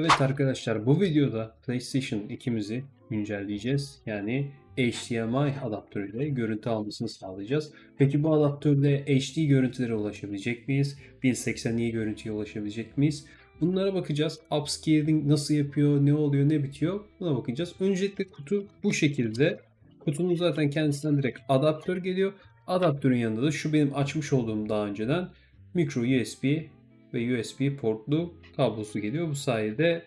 Evet arkadaşlar bu videoda PlayStation 2'mizi güncelleyeceğiz. Yani HDMI adaptörüyle görüntü almasını sağlayacağız. Peki bu adaptörle HD görüntülere ulaşabilecek miyiz? 1080i görüntüye ulaşabilecek miyiz? Bunlara bakacağız. Upscaling nasıl yapıyor, ne oluyor, ne bitiyor? Buna bakacağız. Öncelikle kutu bu şekilde. Kutunun zaten kendisinden direkt adaptör geliyor. Adaptörün yanında da şu benim açmış olduğum daha önceden micro USB ve USB portlu kablosu geliyor. Bu sayede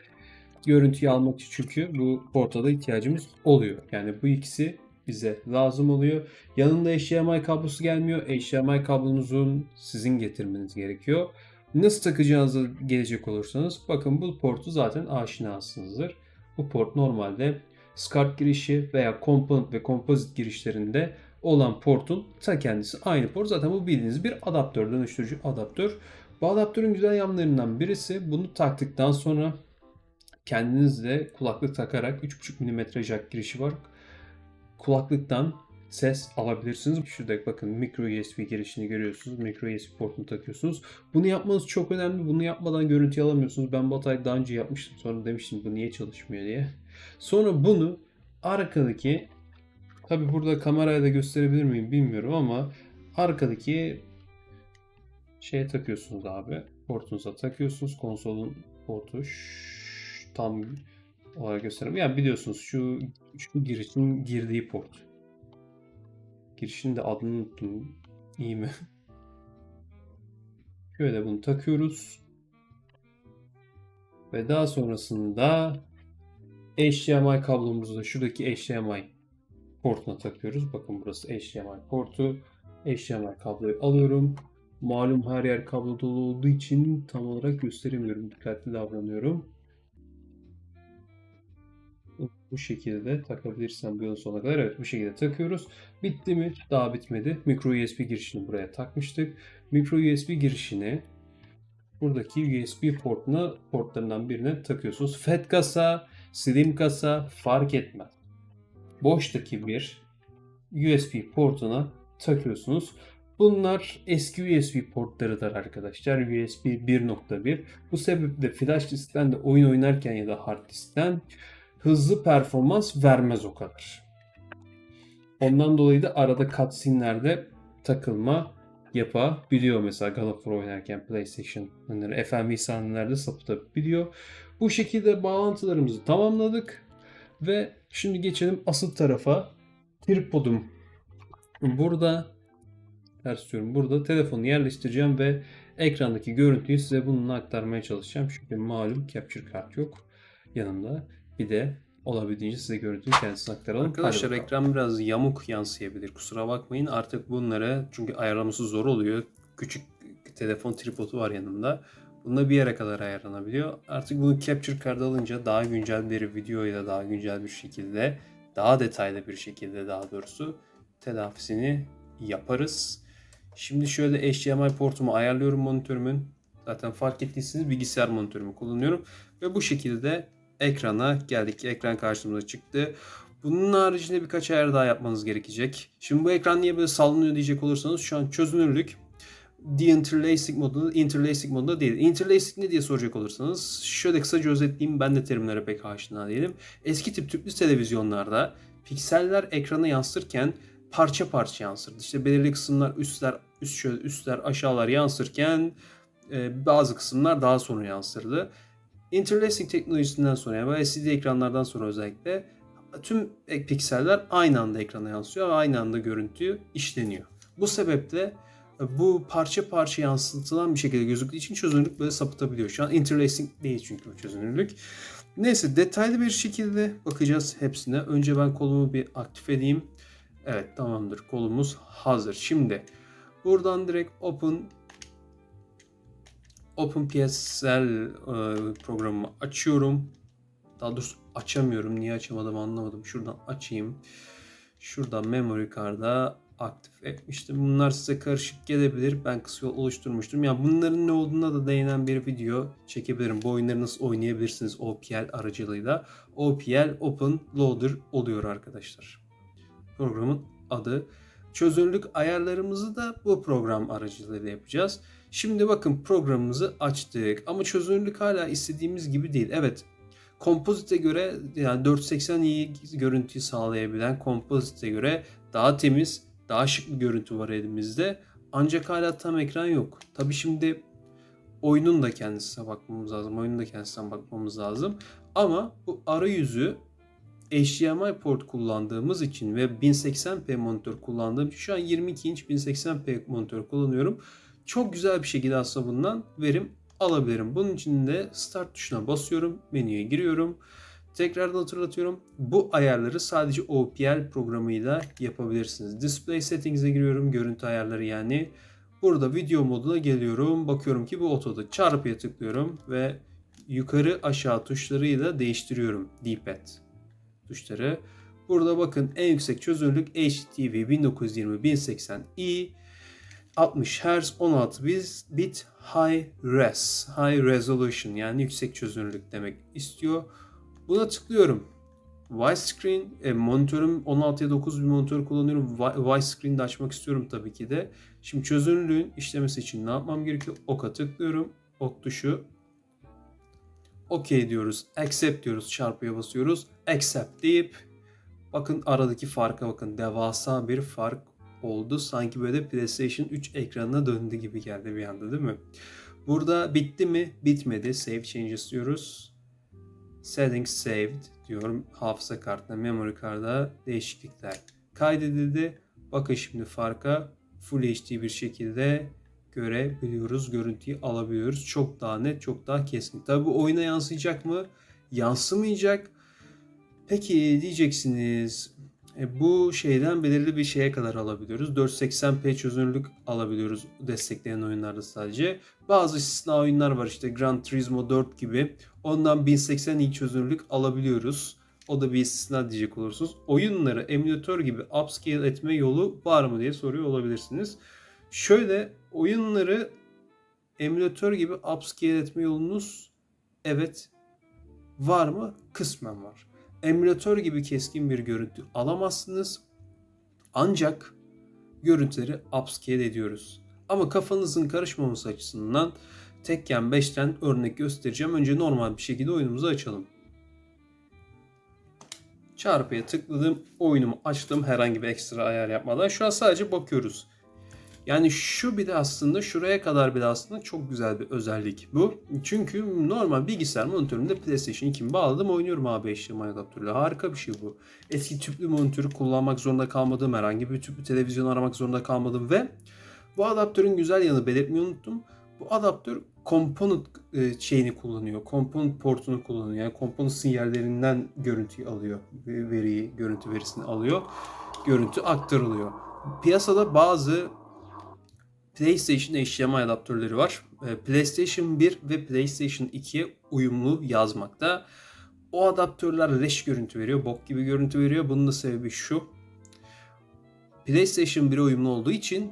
görüntüyü almak için çünkü bu porta da ihtiyacımız oluyor. Yani bu ikisi bize lazım oluyor. Yanında HDMI kablosu gelmiyor. HDMI kablonuzun sizin getirmeniz gerekiyor. Nasıl takacağınıza gelecek olursanız bakın bu portu zaten aşinasınızdır. Bu port normalde SCART girişi veya Component ve Composite girişlerinde olan portun ta kendisi aynı port. Zaten bu bildiğiniz bir adaptör, dönüştürücü adaptör. Bu adaptörün güzel yanlarından birisi bunu taktıktan sonra kendiniz de kulaklık takarak 3.5 mm jack girişi var. Kulaklıktan ses alabilirsiniz. Şurada bakın micro USB girişini görüyorsunuz. Micro USB portunu takıyorsunuz. Bunu yapmanız çok önemli. Bunu yapmadan görüntü alamıyorsunuz. Ben bu daha önce yapmıştım. Sonra demiştim bu niye çalışmıyor diye. Sonra bunu arkadaki tabi burada kameraya da gösterebilir miyim bilmiyorum ama arkadaki şeye takıyorsunuz abi. Portunuza takıyorsunuz. Konsolun portu tam olarak göstereyim. Yani biliyorsunuz şu, şu girişin girdiği port. Girişin de adını unuttum. İyi mi? Şöyle bunu takıyoruz. Ve daha sonrasında HDMI kablomuzu da şuradaki HDMI portuna takıyoruz. Bakın burası HDMI portu. HDMI kabloyu alıyorum. Malum her yer kablo dolu olduğu için tam olarak gösteremiyorum. Dikkatli davranıyorum. Bu- şekilde takabilirsem bir yıl sonuna kadar. Evet bu şekilde takıyoruz. Bitti mi? Daha bitmedi. Micro USB girişini buraya takmıştık. Micro USB girişini buradaki USB portuna portlarından birine takıyorsunuz. FAT kasa, slim kasa fark etmez. Boştaki bir USB portuna takıyorsunuz. Bunlar eski USB portlarıdır arkadaşlar. USB 1.1. Bu sebeple flash diskten de oyun oynarken ya da hard diskten hızlı performans vermez o kadar. Ondan dolayı da arada cutscene'lerde takılma yapabiliyor. Mesela God of War oynarken PlayStation oyunları FMV sahnelerde sapıtabiliyor. Bu şekilde bağlantılarımızı tamamladık. Ve şimdi geçelim asıl tarafa. Tripodum burada ters diyorum. Burada telefonu yerleştireceğim ve ekrandaki görüntüyü size bununla aktarmaya çalışacağım. Çünkü malum capture kart yok yanımda. Bir de olabildiğince size görüntüyü kendisine aktaralım. Arkadaşlar ekran biraz yamuk yansıyabilir. Kusura bakmayın. Artık bunları çünkü ayarlaması zor oluyor. Küçük telefon tripodu var yanımda. Bununla bir yere kadar ayarlanabiliyor. Artık bunu capture card alınca daha güncel bir videoyla daha güncel bir şekilde daha detaylı bir şekilde daha doğrusu telafisini yaparız. Şimdi şöyle HDMI portumu ayarlıyorum monitörümün. Zaten fark ettiyseniz bilgisayar monitörümü kullanıyorum. Ve bu şekilde ekrana geldik. Ekran karşımıza çıktı. Bunun haricinde birkaç ayar daha yapmanız gerekecek. Şimdi bu ekran niye böyle sallanıyor diyecek olursanız şu an çözünürlük de-interlacing modunda, interlacing modunda değil. Interlacing ne diye soracak olursanız şöyle kısaca özetleyeyim ben de terimlere pek aşina değilim. Eski tip tüplü televizyonlarda pikseller ekrana yansırken parça parça yansırdı. İşte belirli kısımlar üstler, üst şöyle üstler, aşağılar yansırken e, bazı kısımlar daha sonra yansırdı. Interlacing teknolojisinden sonra yani LCD ekranlardan sonra özellikle tüm pikseller aynı anda ekrana yansıyor ve aynı anda görüntü işleniyor. Bu sebeple e, bu parça parça yansıtılan bir şekilde gözüktüğü için çözünürlük böyle sapıtabiliyor. Şu an interlacing değil çünkü bu çözünürlük. Neyse detaylı bir şekilde bakacağız hepsine. Önce ben kolumu bir aktif edeyim. Evet tamamdır kolumuz hazır. Şimdi buradan direkt open OpenPSL e, programımı açıyorum. Daha doğrusu açamıyorum. Niye açamadım anlamadım. Şuradan açayım. Şuradan memory card'a aktif etmiştim. Bunlar size karışık gelebilir. Ben kısa yol oluşturmuştum. Yani bunların ne olduğuna da değinen bir video çekebilirim. Bu oyunları nasıl oynayabilirsiniz OPL aracılığıyla. OPL Open Loader oluyor arkadaşlar. Programın adı. Çözünürlük ayarlarımızı da bu program aracılığıyla yapacağız. Şimdi bakın programımızı açtık ama çözünürlük hala istediğimiz gibi değil. Evet kompozite göre yani 480 iyi görüntüyü sağlayabilen kompozite göre daha temiz, daha şık bir görüntü var elimizde. Ancak hala tam ekran yok. Tabi şimdi oyunun da kendisine bakmamız lazım. Oyunun da kendisine bakmamız lazım. Ama bu arayüzü HDMI port kullandığımız için ve 1080p monitör kullandığım için şu an 22 inç 1080p monitör kullanıyorum. Çok güzel bir şekilde aslında bundan verim alabilirim. Bunun için de start tuşuna basıyorum. Menüye giriyorum. Tekrardan hatırlatıyorum. Bu ayarları sadece OPL programıyla yapabilirsiniz. Display Settings'e giriyorum. Görüntü ayarları yani. Burada video moduna geliyorum. Bakıyorum ki bu otoda. Çarpıya tıklıyorum ve yukarı aşağı tuşlarıyla değiştiriyorum. D-pad tuşları. Burada bakın en yüksek çözünürlük HDTV 1920-1080i 60 Hz 16 bit high res, high resolution yani yüksek çözünürlük demek istiyor. Buna tıklıyorum. Widescreen e, monitörüm 16'ya 9 bir monitör kullanıyorum. Widescreen de açmak istiyorum tabii ki de. Şimdi çözünürlüğün işlemesi için ne yapmam gerekiyor? Ok'a tıklıyorum. Ok tuşu. OK diyoruz. Accept diyoruz. Çarpıya basıyoruz. Accept deyip bakın aradaki farka bakın. Devasa bir fark oldu. Sanki böyle PlayStation 3 ekranına döndü gibi geldi bir anda değil mi? Burada bitti mi? Bitmedi. Save changes diyoruz. Settings saved diyorum. Hafıza kartına, memory kartına değişiklikler kaydedildi. Bakın şimdi farka Full HD bir şekilde görebiliyoruz. Görüntüyü alabiliyoruz. Çok daha net, çok daha keskin. Tabi bu oyuna yansıyacak mı? Yansımayacak. Peki diyeceksiniz e, bu şeyden belirli bir şeye kadar alabiliyoruz. 480p çözünürlük alabiliyoruz destekleyen oyunlarda sadece. Bazı istisna oyunlar var işte Gran Turismo 4 gibi. Ondan 1080 iyi çözünürlük alabiliyoruz. O da bir istisna diyecek olursunuz. Oyunları emülatör gibi upscale etme yolu var mı diye soruyor olabilirsiniz. Şöyle oyunları emülatör gibi upscale etme yolunuz evet var mı? Kısmen var emülatör gibi keskin bir görüntü alamazsınız. Ancak görüntüleri upscale ediyoruz. Ama kafanızın karışmaması açısından Tekken 5'ten örnek göstereceğim. Önce normal bir şekilde oyunumuzu açalım. Çarpıya tıkladım. Oyunumu açtım herhangi bir ekstra ayar yapmadan. Şu an sadece bakıyoruz. Yani şu bir de aslında şuraya kadar bile aslında çok güzel bir özellik bu. Çünkü normal bilgisayar monitörümde PlayStation 2'mi bağladım oynuyorum abi HDMI adaptörüyle. Harika bir şey bu. Eski tüplü monitörü kullanmak zorunda kalmadım. Herhangi bir tüplü televizyon aramak zorunda kalmadım ve bu adaptörün güzel yanı belirtmeyi unuttum. Bu adaptör component e, şeyini kullanıyor. Component portunu kullanıyor. Yani component sinyallerinden görüntüyü alıyor. Veriyi, görüntü verisini alıyor. Görüntü aktarılıyor. Piyasada bazı PlayStation HDMI adaptörleri var. Ee, PlayStation 1 ve PlayStation 2'ye uyumlu yazmakta. O adaptörler leş görüntü veriyor, bok gibi görüntü veriyor. Bunun da sebebi şu. PlayStation 1'e uyumlu olduğu için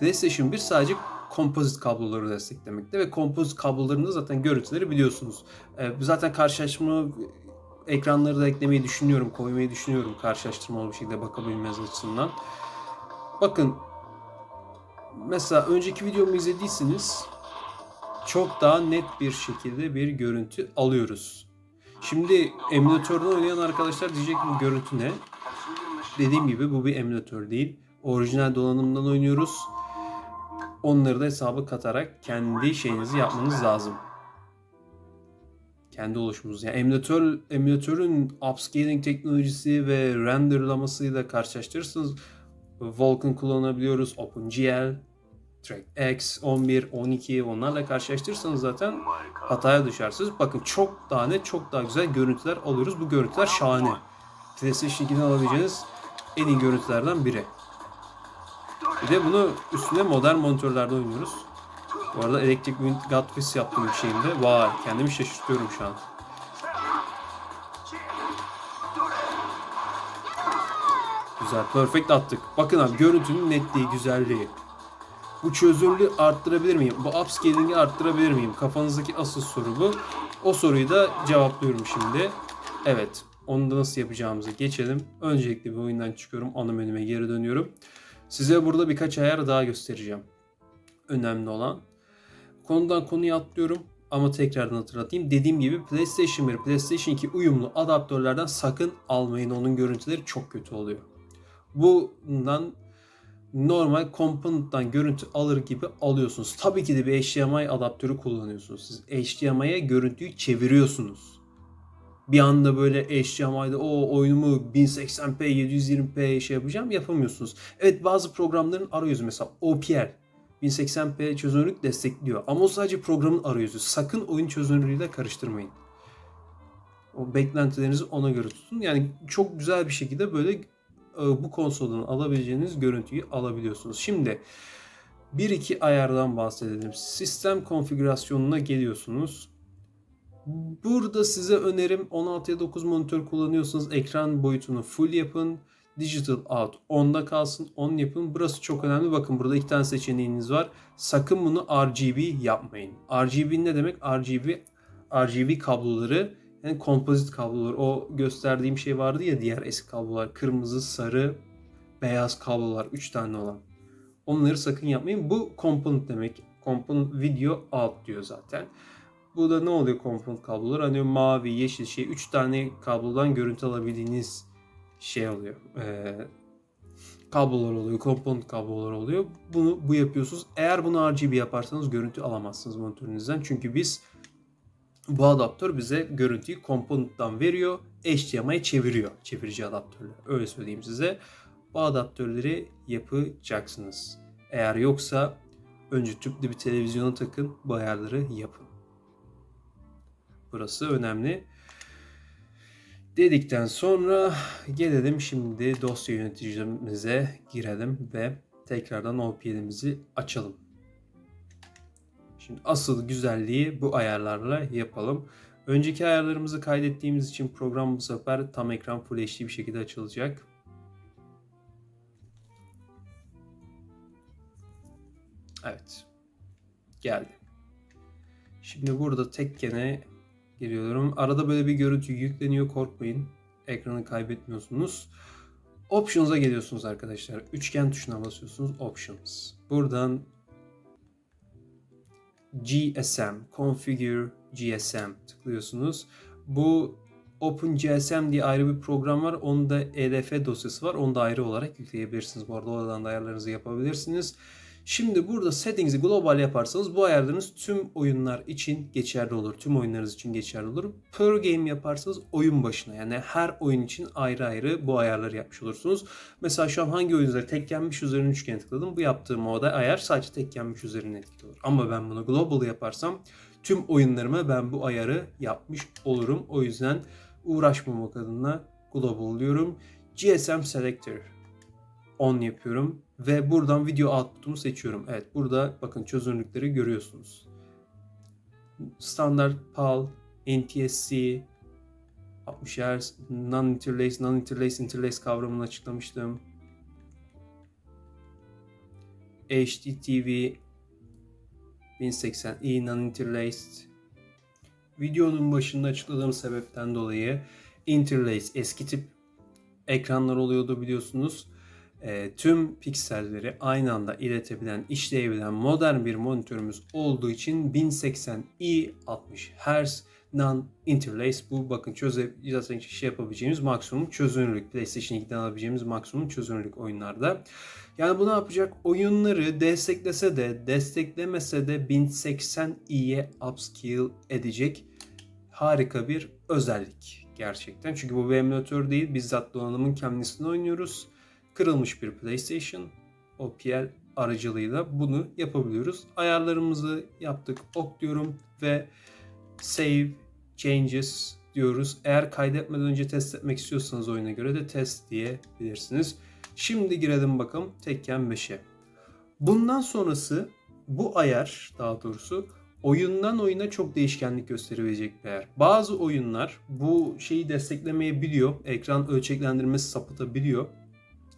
PlayStation 1 sadece kompozit kabloları desteklemekte ve kompozit kablolarında zaten görüntüleri biliyorsunuz. Ee, zaten karşılaştırma ekranları da eklemeyi düşünüyorum, koymayı düşünüyorum karşılaştırmalı bir şekilde bakabilmeniz açısından. Bakın mesela önceki videomu izlediyseniz çok daha net bir şekilde bir görüntü alıyoruz. Şimdi emülatörden oynayan arkadaşlar diyecek bu görüntü ne? Dediğim gibi bu bir emülatör değil. Orijinal donanımdan oynuyoruz. Onları da hesaba katarak kendi şeyinizi yapmanız lazım. Kendi oluşumunuz. Yani emülatör, emülatörün upscaling teknolojisi ve renderlamasıyla karşılaştırırsanız Vulkan kullanabiliyoruz. OpenGL, DirectX 11, 12 onlarla karşılaştırırsanız zaten hataya düşersiniz. Bakın çok daha net, çok daha güzel görüntüler alıyoruz. Bu görüntüler şahane. PlayStation 2'den alabileceğiniz en iyi görüntülerden biri. Bir de bunu üstünde modern monitörlerde oynuyoruz. Bu arada Electric Wind Godfist yaptım bir şeyimde. Vay kendimi şaşırtıyorum şu an. Güzel. Perfect attık. Bakın abi görüntünün netliği, güzelliği. Bu çözünürlüğü arttırabilir miyim? Bu upscaling'i arttırabilir miyim? Kafanızdaki asıl soru bu. O soruyu da cevaplıyorum şimdi. Evet. Onu da nasıl yapacağımızı geçelim. Öncelikle bir oyundan çıkıyorum. Ana menüme geri dönüyorum. Size burada birkaç ayar daha göstereceğim. Önemli olan. Konudan konuya atlıyorum ama tekrardan hatırlatayım. Dediğim gibi PlayStation 1, PlayStation 2 uyumlu adaptörlerden sakın almayın. Onun görüntüleri çok kötü oluyor. Bundan normal component'tan görüntü alır gibi alıyorsunuz. Tabii ki de bir HDMI adaptörü kullanıyorsunuz. Siz HDMI'ye görüntüyü çeviriyorsunuz. Bir anda böyle HDMI'de o oyunumu 1080p 720p şey yapacağım yapamıyorsunuz. Evet bazı programların arayüzü mesela OPL 1080p çözünürlük destekliyor. Ama o sadece programın arayüzü. Sakın oyun çözünürlüğüyle karıştırmayın. O beklentilerinizi ona göre tutun. Yani çok güzel bir şekilde böyle bu konsoldan alabileceğiniz görüntüyü alabiliyorsunuz. Şimdi bir iki ayardan bahsedelim. Sistem konfigürasyonuna geliyorsunuz. Burada size önerim 16'ya 9 monitör kullanıyorsanız ekran boyutunu full yapın. Digital out 10'da kalsın 10 yapın. Burası çok önemli. Bakın burada iki tane seçeneğiniz var. Sakın bunu RGB yapmayın. RGB ne demek? RGB RGB kabloları yani kompozit kablolar. O gösterdiğim şey vardı ya diğer eski kablolar. Kırmızı, sarı, beyaz kablolar. 3 tane olan. Onları sakın yapmayın. Bu component demek. Component video out diyor zaten. Bu da ne oluyor component kablolar? Hani mavi, yeşil şey 3 tane kablodan görüntü alabildiğiniz şey oluyor. Ee, kablolar oluyor, component kablolar oluyor. Bunu bu yapıyorsunuz. Eğer bunu RGB yaparsanız görüntü alamazsınız monitörünüzden. Çünkü biz bu adaptör bize görüntüyü component'tan veriyor, HDMI'ye çeviriyor. Çevirici adaptörle. Öyle söyleyeyim size. Bu adaptörleri yapacaksınız. Eğer yoksa önce tüplü bir televizyona takın, bu ayarları yapın. Burası önemli. Dedikten sonra gelelim şimdi dosya yöneticimize girelim ve tekrardan OPL'imizi açalım. Şimdi asıl güzelliği bu ayarlarla yapalım. Önceki ayarlarımızı kaydettiğimiz için program bu sefer tam ekran Full HD bir şekilde açılacak. Evet. Geldi. Şimdi burada tekkene giriyorum. Arada böyle bir görüntü yükleniyor korkmayın. Ekranı kaybetmiyorsunuz. Options'a geliyorsunuz arkadaşlar. Üçgen tuşuna basıyorsunuz. Options. Buradan GSM, Configure GSM tıklıyorsunuz. Bu OpenGSM diye ayrı bir program var. Onda EDF dosyası var. Onu da ayrı olarak yükleyebilirsiniz. Bu arada oradan da ayarlarınızı yapabilirsiniz. Şimdi burada settings'i global yaparsanız bu ayarlarınız tüm oyunlar için geçerli olur. Tüm oyunlarınız için geçerli olur. Per game yaparsanız oyun başına yani her oyun için ayrı ayrı bu ayarları yapmış olursunuz. Mesela şu an hangi oyun üzerine tek gelmiş üzerine üçgen tıkladım. Bu yaptığım moda ayar sadece tek gelmiş üzerine etkili olur. Ama ben bunu global yaparsam tüm oyunlarıma ben bu ayarı yapmış olurum. O yüzden uğraşmamak adına global diyorum. GSM Selector on yapıyorum ve buradan video output'umu seçiyorum. Evet burada bakın çözünürlükleri görüyorsunuz. Standart PAL, NTSC, 60 Hz, non-interlace, non-interlace, interlace kavramını açıklamıştım. HDTV 1080i non-interlaced. Videonun başında açıkladığım sebepten dolayı interlace eski tip ekranlar oluyordu biliyorsunuz e, tüm pikselleri aynı anda iletebilen, işleyebilen modern bir monitörümüz olduğu için 1080i 60 Hz non interlace bu bakın çöze zaten şey yapabileceğimiz maksimum çözünürlük PlayStation 2'den alabileceğimiz maksimum çözünürlük oyunlarda. Yani bu ne yapacak? Oyunları desteklese de desteklemese de 1080i'ye upscale edecek harika bir özellik gerçekten. Çünkü bu bir emülatör değil. Bizzat donanımın kendisini oynuyoruz kırılmış bir PlayStation OPL aracılığıyla bunu yapabiliyoruz. Ayarlarımızı yaptık. Ok diyorum ve save changes diyoruz. Eğer kaydetmeden önce test etmek istiyorsanız oyuna göre de test diyebilirsiniz. Şimdi girelim bakalım Tekken 5'e. Bundan sonrası bu ayar daha doğrusu oyundan oyuna çok değişkenlik gösterebilecek bir ayar. Bazı oyunlar bu şeyi desteklemeyebiliyor. Ekran ölçeklendirmesi sapıtabiliyor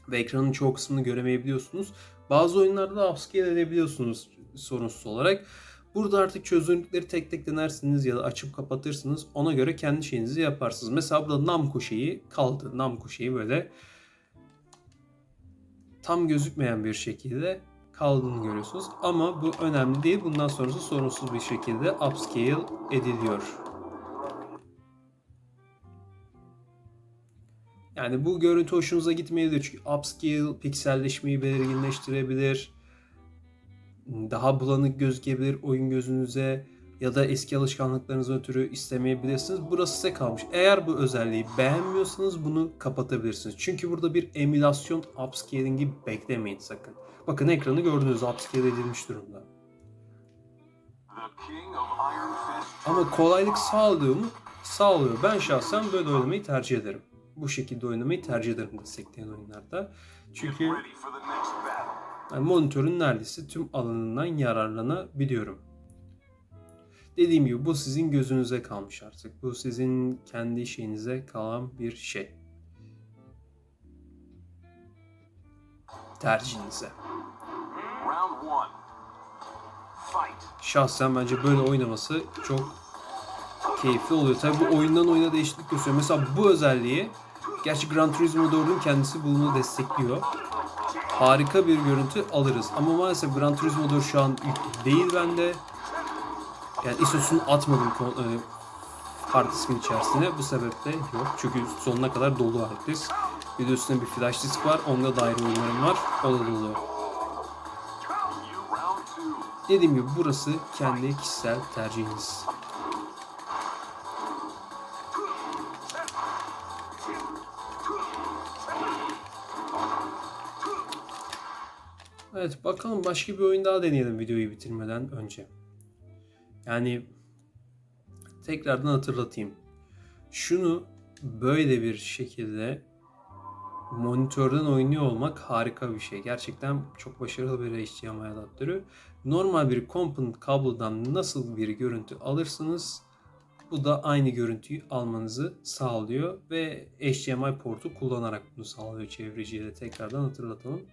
ve ekranın çoğu kısmını göremeyebiliyorsunuz. Bazı oyunlarda da upscale edebiliyorsunuz sorunsuz olarak. Burada artık çözünürlükleri tek tek denersiniz ya da açıp kapatırsınız. Ona göre kendi şeyinizi yaparsınız. Mesela burada Namco şeyi kaldı. Namco şeyi böyle tam gözükmeyen bir şekilde kaldığını görüyorsunuz. Ama bu önemli değil. Bundan sonrası sorunsuz bir şekilde upscale ediliyor. Yani bu görüntü hoşunuza gitmeyebilir çünkü upscale pikselleşmeyi belirginleştirebilir. Daha bulanık gözükebilir oyun gözünüze ya da eski alışkanlıklarınızdan ötürü istemeyebilirsiniz. Burası size kalmış. Eğer bu özelliği beğenmiyorsanız bunu kapatabilirsiniz. Çünkü burada bir emülasyon upscaling'i beklemeyin sakın. Bakın ekranı gördünüz upscale edilmiş durumda. Ama kolaylık sağlıyor mu? Sağlıyor. Ben şahsen böyle oynamayı tercih ederim. Bu şekilde oynamayı tercih ederim destekleyen oyunlarda. Çünkü yani monitörün neredeyse tüm alanından yararlanabiliyorum. Dediğim gibi bu sizin gözünüze kalmış artık. Bu sizin kendi şeyinize kalan bir şey. Tercihinize. Şahsen bence böyle oynaması çok keyifli oluyor. Tabi bu oyundan oyuna değişiklik gösteriyor. Mesela bu özelliği gerçi Gran Turismo 4'ün kendisi bunu destekliyor. Harika bir görüntü alırız. Ama maalesef Gran Turismo 4 şu an değil bende. Yani ISO'sunu atmadım e, hard diskin içerisine. Bu sebeple yok. Çünkü sonuna kadar dolu hard disk. Bir de bir flash disk var. Onda da ayrı oyunlarım var. O da dolu. Dediğim gibi burası kendi kişisel tercihiniz. Evet bakalım başka bir oyun daha deneyelim videoyu bitirmeden önce. Yani tekrardan hatırlatayım. Şunu böyle bir şekilde monitörden oynuyor olmak harika bir şey. Gerçekten çok başarılı bir HDMI adaptörü. Normal bir component kablodan nasıl bir görüntü alırsınız bu da aynı görüntüyü almanızı sağlıyor ve HDMI portu kullanarak bunu sağlıyor çevreciye de tekrardan hatırlatalım.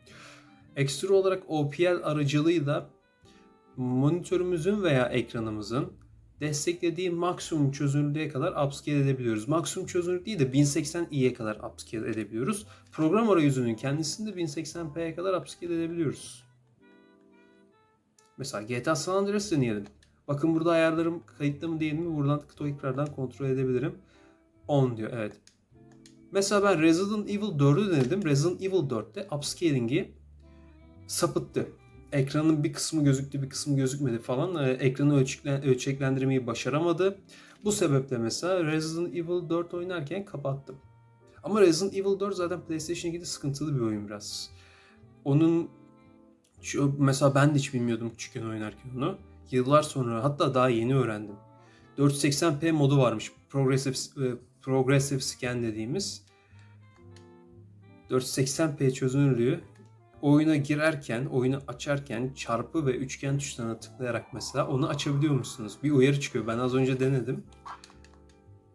Ekstra olarak OPL aracılığıyla monitörümüzün veya ekranımızın desteklediği maksimum çözünürlüğe kadar upscale edebiliyoruz. Maksimum çözünürlük değil de 1080i'ye kadar upscale edebiliyoruz. Program arayüzünün kendisini de 1080p'ye kadar upscale edebiliyoruz. Mesela GTA San Andreas deneyelim. Bakın burada ayarlarım kayıtlı mı değil mi? Buradan tekrardan kontrol edebilirim. 10 diyor evet. Mesela ben Resident Evil 4'ü denedim. Resident Evil 4'te upscaling'i sapıttı. Ekranın bir kısmı gözüktü bir kısmı gözükmedi falan. Ee, ekranı ölçeklen- ölçeklendirmeyi başaramadı. Bu sebeple mesela Resident Evil 4 oynarken kapattım. Ama Resident Evil 4 zaten PlayStation 2'de sıkıntılı bir oyun biraz. Onun mesela ben de hiç bilmiyordum küçükken oynarken onu. Yıllar sonra hatta daha yeni öğrendim. 480p modu varmış. Progressive, e, progressive scan dediğimiz. 480p çözünürlüğü oyuna girerken, oyunu açarken çarpı ve üçgen tuşlarına tıklayarak mesela onu açabiliyor musunuz? Bir uyarı çıkıyor. Ben az önce denedim.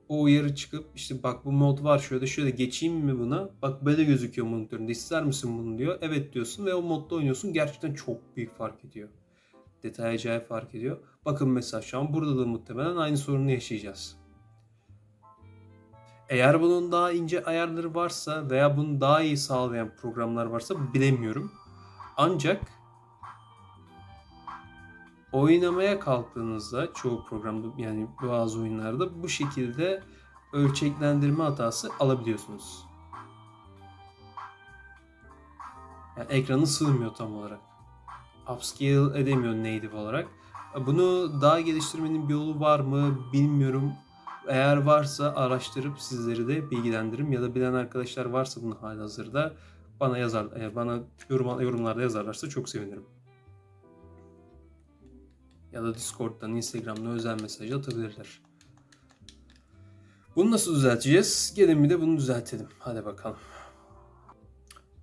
O uyarı çıkıp işte bak bu mod var şöyle şöyle geçeyim mi buna? Bak böyle gözüküyor monitöründe. İster misin bunu diyor. Evet diyorsun ve o modda oynuyorsun. Gerçekten çok büyük fark ediyor. Detay acayip fark ediyor. Bakın mesela şu an burada da muhtemelen aynı sorunu yaşayacağız. Eğer bunun daha ince ayarları varsa veya bunu daha iyi sağlayan programlar varsa bilemiyorum. Ancak oynamaya kalktığınızda çoğu programda yani bazı oyunlarda bu şekilde ölçeklendirme hatası alabiliyorsunuz. Yani ekranı sığmıyor tam olarak. Upscale edemiyor native olarak. Bunu daha geliştirmenin bir yolu var mı bilmiyorum. Eğer varsa araştırıp sizleri de bilgilendiririm ya da bilen arkadaşlar varsa bunu halihazırda bana yazar eğer bana yorum, yorumlarda yazarlarsa çok sevinirim. Ya da Discord'dan, Instagram'dan özel mesaj atabilirler. Bunu nasıl düzelteceğiz? Gelin bir de bunu düzeltelim. Hadi bakalım.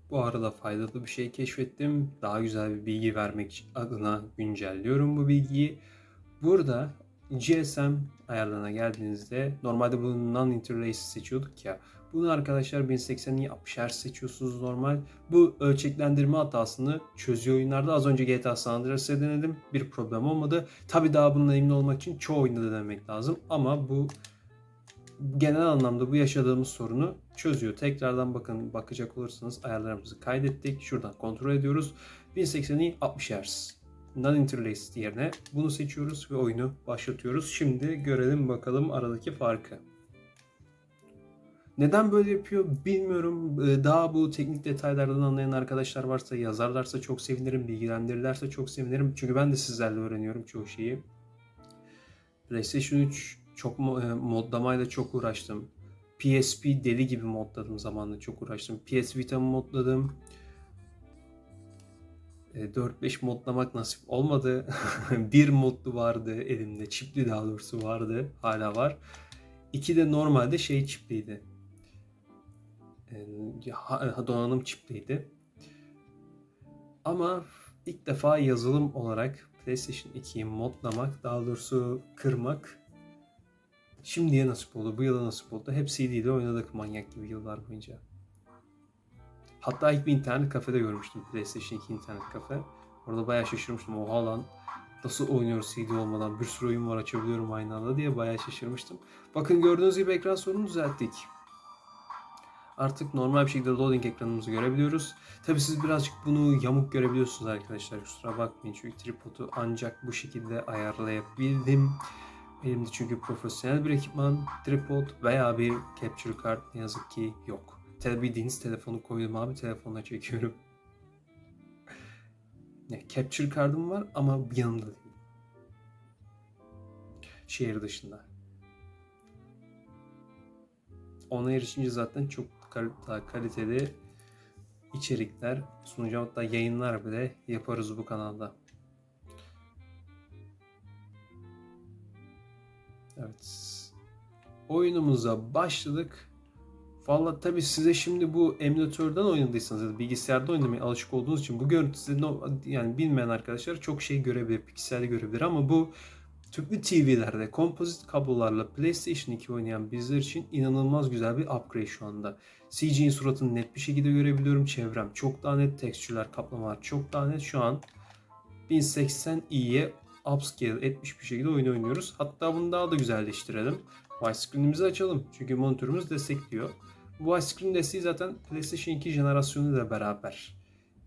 Bu arada faydalı bir şey keşfettim. Daha güzel bir bilgi vermek adına güncelliyorum bu bilgiyi. Burada GSM ayarlarına geldiğinizde normalde bunu non-interlace seçiyorduk ya. Bunu arkadaşlar 1080'i 60 Hz seçiyorsunuz normal. Bu ölçeklendirme hatasını çözüyor oyunlarda. Az önce GTA San Andreas'ı denedim. Bir problem olmadı. Tabi daha bununla emin olmak için çoğu oyunda denemek lazım. Ama bu genel anlamda bu yaşadığımız sorunu çözüyor. Tekrardan bakın bakacak olursanız ayarlarımızı kaydettik. Şuradan kontrol ediyoruz. 1080i 60 Hz. Non-interlaced yerine bunu seçiyoruz ve oyunu başlatıyoruz. Şimdi görelim bakalım aradaki farkı. Neden böyle yapıyor bilmiyorum. Ee, Daha bu teknik detaylardan anlayan arkadaşlar varsa yazarlarsa çok sevinirim. Bilgilendirirlerse çok sevinirim. Çünkü ben de sizlerle öğreniyorum çoğu şeyi. PlayStation 3 çok e, modlamayla çok uğraştım. PSP deli gibi modladım zamanında çok uğraştım. PS Vita modladım. E, 4-5 modlamak nasip olmadı. bir modlu vardı elimde. Çipli daha doğrusu vardı. Hala var. İki de normalde şey çipliydi. E, donanım çipliydi. Ama ilk defa yazılım olarak PlayStation 2'yi modlamak, daha doğrusu kırmak şimdiye nasip oldu. Bu yıla nasip oldu. Hep CD oynadık manyak gibi yıllar boyunca. Hatta ilk bir internet kafede görmüştüm. PlayStation 2 internet kafe. Orada bayağı şaşırmıştım. Oha lan nasıl oynuyoruz CD olmadan bir sürü oyun var açabiliyorum aynı anda diye bayağı şaşırmıştım. Bakın gördüğünüz gibi ekran sorununu düzelttik. Artık normal bir şekilde loading ekranımızı görebiliyoruz. Tabi siz birazcık bunu yamuk görebiliyorsunuz arkadaşlar. Kusura bakmayın çünkü tripodu ancak bu şekilde ayarlayabildim. Elimde çünkü profesyonel bir ekipman, tripod veya bir capture card ne yazık ki yok. Tabi bildiğiniz telefonu koydum abi telefonla çekiyorum. Ne, capture card'ım var ama yanımda değil. Şehir dışında. Ona erişince zaten çok daha kaliteli içerikler sunacağım. Hatta yayınlar bile yaparız bu kanalda. Evet. Oyunumuza başladık. Valla tabi size şimdi bu emülatörden oynadıysanız ya da bilgisayarda oynamaya alışık olduğunuz için bu görüntü size no- yani bilmeyen arkadaşlar çok şey görebilir, piksel görebilir ama bu tüplü TV'lerde kompozit kablolarla PlayStation 2 oynayan bizler için inanılmaz güzel bir upgrade şu anda. CG'nin suratını net bir şekilde görebiliyorum. Çevrem çok daha net, tekstürler, kaplamalar çok daha net. Şu an 1080i'ye upscale etmiş bir şekilde oyun oynuyoruz. Hatta bunu daha da güzelleştirelim. Widescreen'imizi açalım. Çünkü monitörümüz destekliyor. Bu widescreen desteği zaten PlayStation 2 jenerasyonu ile beraber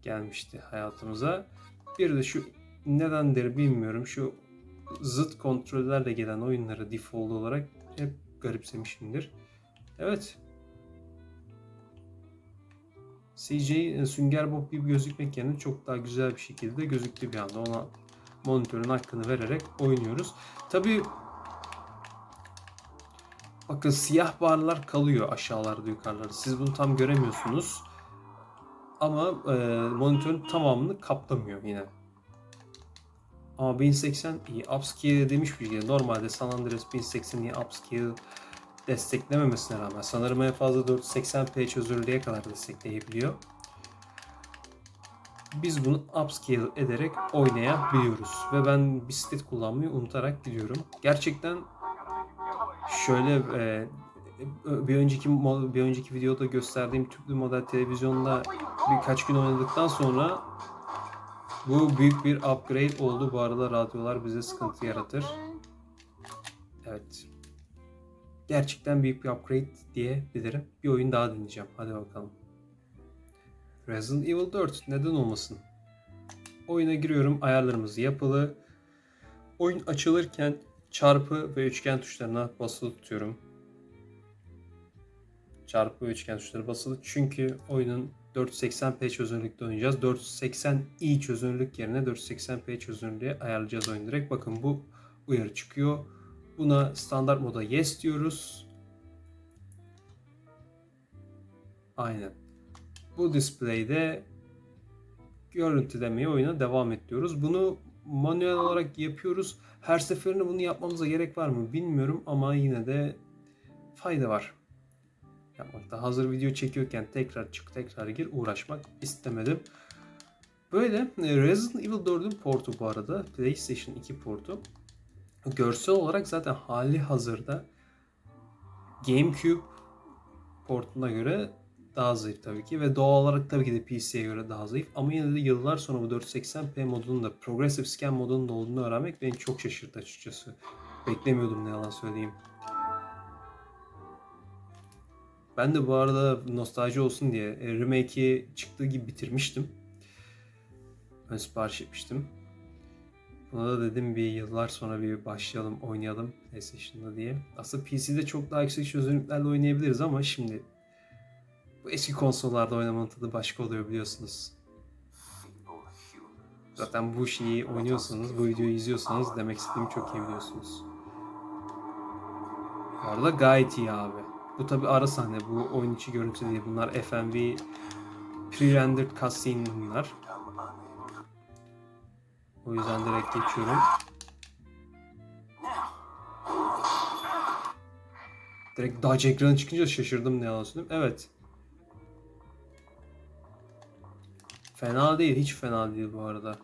gelmişti hayatımıza. Bir de şu nedendir bilmiyorum. Şu zıt kontrollerle gelen oyunları default olarak hep garipsemişimdir. Evet. CJ e, Sünger Bob gibi gözükmek yerine çok daha güzel bir şekilde gözüktü bir anda. Ona monitörün hakkını vererek oynuyoruz. Tabii bakın siyah barlar kalıyor aşağılarda yukarılarda. Siz bunu tam göremiyorsunuz. Ama e, monitörün tamamını kaplamıyor yine. Ama 1080 iyi. Upscale demiş bir şey. Normalde San Andreas 1080'i upscale desteklememesine rağmen sanırım en fazla 480p çözünürlüğe kadar destekleyebiliyor. Biz bunu upscale ederek oynayabiliyoruz. Ve ben bisiklet kullanmayı unutarak gidiyorum. Gerçekten şöyle e, bir önceki bir önceki videoda gösterdiğim tüplü model televizyonda birkaç gün oynadıktan sonra bu büyük bir upgrade oldu. Bu arada radyolar bize sıkıntı yaratır. Evet. Gerçekten büyük bir upgrade diyebilirim. Bir oyun daha deneyeceğim. Hadi bakalım. Resident Evil 4 neden olmasın? Oyuna giriyorum. Ayarlarımız yapılı. Oyun açılırken çarpı ve üçgen tuşlarına basılı tutuyorum. Çarpı ve üçgen tuşları basılı çünkü oyunun 480p çözünürlükte oynayacağız. 480i çözünürlük yerine 480p çözünürlüğe ayarlayacağız oyunu direkt. Bakın bu uyarı çıkıyor. Buna standart moda yes diyoruz. Aynen. Bu display'de görüntülemeye oyuna devam et diyoruz. Bunu manuel olarak yapıyoruz. Her seferinde bunu yapmamıza gerek var mı bilmiyorum ama yine de fayda var. Yapmakta. Hazır video çekiyorken tekrar çık tekrar gir uğraşmak istemedim. Böyle e, Resident Evil 4'ün portu bu arada. PlayStation 2 portu. Görsel olarak zaten hali hazırda GameCube portuna göre daha zayıf tabii ki ve doğal olarak tabii ki de PC'ye göre daha zayıf ama yine de yıllar sonra bu 480p modunun da Progressive Scan modunun da olduğunu öğrenmek beni çok şaşırttı açıkçası. Beklemiyordum ne yalan söyleyeyim. Ben de bu arada nostalji olsun diye e, remake'i çıktığı gibi bitirmiştim. Ön sipariş etmiştim. Buna da dedim bir yıllar sonra bir başlayalım, oynayalım PlayStation'da diye. Aslında PC'de çok daha yüksek çözünürlüklerle oynayabiliriz ama şimdi eski konsollarda oynamanın tadı başka oluyor biliyorsunuz. Zaten bu şeyi oynuyorsanız, bu videoyu izliyorsanız demek istediğimi çok iyi biliyorsunuz. Bu arada gayet iyi abi. Bu tabi ara sahne, bu oyun içi görüntü değil. Bunlar FMV pre-rendered cutscene bunlar. O yüzden direkt geçiyorum. Direkt dodge ekranı çıkınca şaşırdım ne yalan. Evet. Fena değil, hiç fena değil bu arada.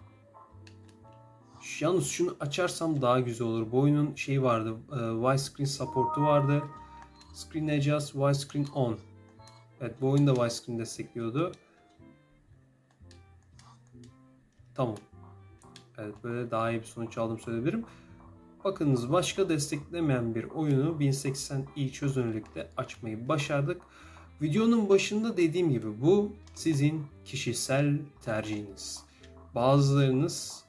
Yalnız şunu açarsam daha güzel olur. Bu oyunun şeyi vardı, e, widescreen support'u vardı. Screen adjust, widescreen on. Evet bu oyun da widescreen destekliyordu. Tamam. Evet böyle daha iyi bir sonuç aldım söyleyebilirim. Bakınız başka desteklemeyen bir oyunu 1080i çözünürlükte açmayı başardık. Videonun başında dediğim gibi bu sizin kişisel tercihiniz. Bazılarınız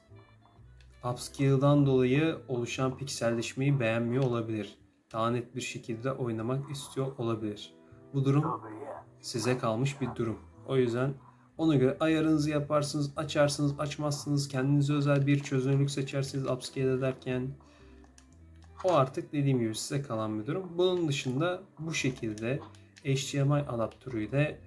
upscale'dan dolayı oluşan pikselleşmeyi beğenmiyor olabilir. Daha net bir şekilde oynamak istiyor olabilir. Bu durum size kalmış bir durum. O yüzden ona göre ayarınızı yaparsınız, açarsınız, açmazsınız. Kendinize özel bir çözünürlük seçersiniz upscale ederken. O artık dediğim gibi size kalan bir durum. Bunun dışında bu şekilde HDMI adaptörüyle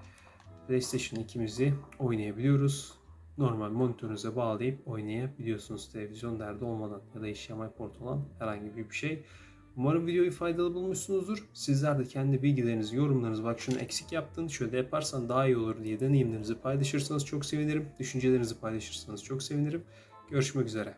PlayStation 2'mizi oynayabiliyoruz. Normal monitörünüze bağlayıp oynayabiliyorsunuz televizyon derdi olmadan ya da HDMI port olan herhangi bir şey. Umarım videoyu faydalı bulmuşsunuzdur. Sizler de kendi bilgilerinizi, yorumlarınızı bak şunu eksik yaptın, şöyle yaparsan daha iyi olur diye deneyimlerinizi paylaşırsanız çok sevinirim. Düşüncelerinizi paylaşırsanız çok sevinirim. Görüşmek üzere.